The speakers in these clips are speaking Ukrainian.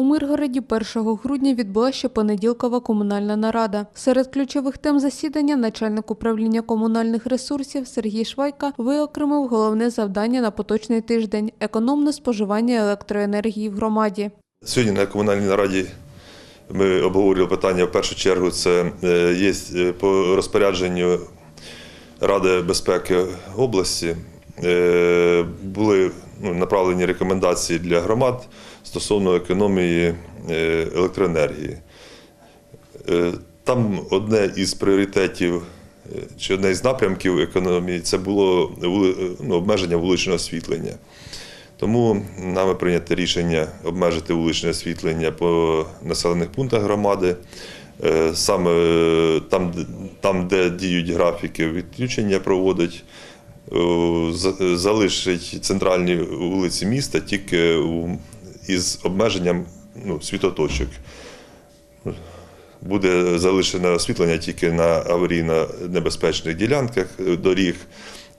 У Миргороді 1 грудня відбулася щопонеділкова комунальна нарада. Серед ключових тем засідання начальник управління комунальних ресурсів Сергій Швайка виокремив головне завдання на поточний тиждень економне споживання електроенергії в громаді. Сьогодні на комунальній нараді ми обговорювали питання в першу чергу. Це е, є е, по розпорядженню Ради безпеки області. е, Були ну, направлені рекомендації для громад стосовно економії е, електроенергії. Е, Там одне із пріоритетів е, чи одне із напрямків економії це було ну, обмеження вуличного освітлення. Тому нами прийнято рішення обмежити вуличне освітлення по населених пунктах громади. Саме там, там, де діють графіки, відключення проводить, залишить центральні вулиці міста тільки із обмеженням ну, світоточок. Буде залишене освітлення тільки на аварійно-небезпечних ділянках е, доріг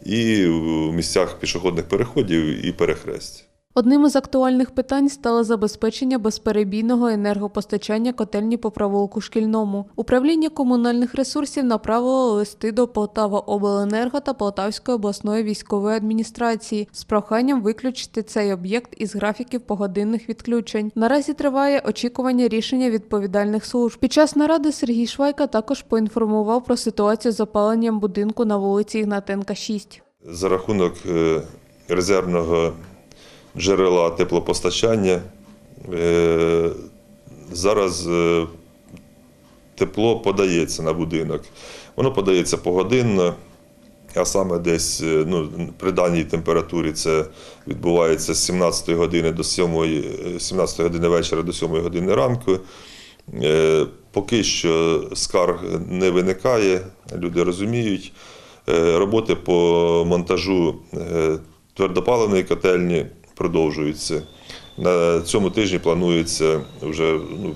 і в місцях пішохідних переходів і перехресть. Одним із актуальних питань стало забезпечення безперебійного енергопостачання котельні по провулку шкільному. Управління комунальних ресурсів направило листи до Полтава обленерго та Полтавської обласної військової адміністрації з проханням виключити цей об'єкт із графіків погодинних відключень. Наразі триває очікування рішення відповідальних служб. Під час наради Сергій Швайка також поінформував про ситуацію з опаленням будинку на вулиці Ігнатенка 6. За рахунок е, резервного джерела теплопостачання е, зараз е, тепло подається на будинок. Воно подається погодинно, а саме десь е, ну, при даній температурі це відбувається з 17 години до 7, е, 17 години вечора до 7 години ранку. Поки що скарг не виникає, люди розуміють. Роботи по монтажу твердопаливної котельні продовжуються. На цьому тижні планується вже ну,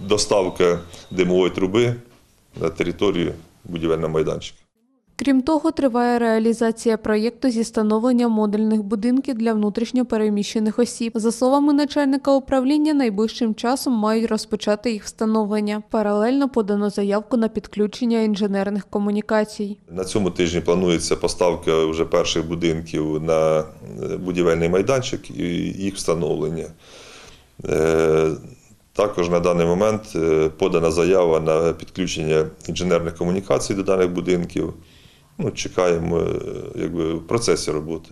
доставка димової труби на територію будівельного майданчика. Крім того, триває реалізація проєкту зі встановлення модульних будинків для внутрішньо переміщених осіб. За словами начальника управління, найближчим часом мають розпочати їх встановлення. Паралельно подано заявку на підключення інженерних комунікацій. На цьому тижні планується поставка вже перших будинків на е, будівельний майданчик і їх встановлення. Е, Також на даний момент е, подана заява на підключення інженерних комунікацій до даних будинків. Ну, чекаємо е, якби, в процесі роботи.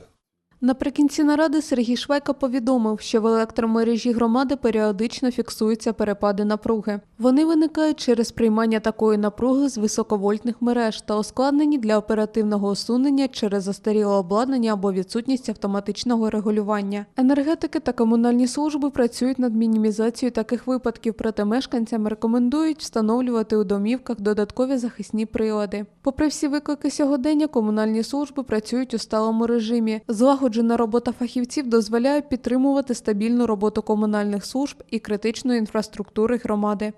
Наприкінці наради Сергій Швайка повідомив, що в електромережі громади періодично фіксуються перепади напруги. Вони виникають через приймання такої напруги з високовольтних мереж та ускладнені для оперативного усунення через застаріле обладнання або відсутність автоматичного регулювання. Енергетики та комунальні служби працюють над мінімізацією таких випадків, проте мешканцям рекомендують встановлювати у домівках додаткові захисні прилади. Попри всі виклики сьогодення, комунальні служби працюють у сталому режимі. Злагоджена робота фахівців дозволяє підтримувати стабільну роботу комунальних служб і критичної інфраструктури громади.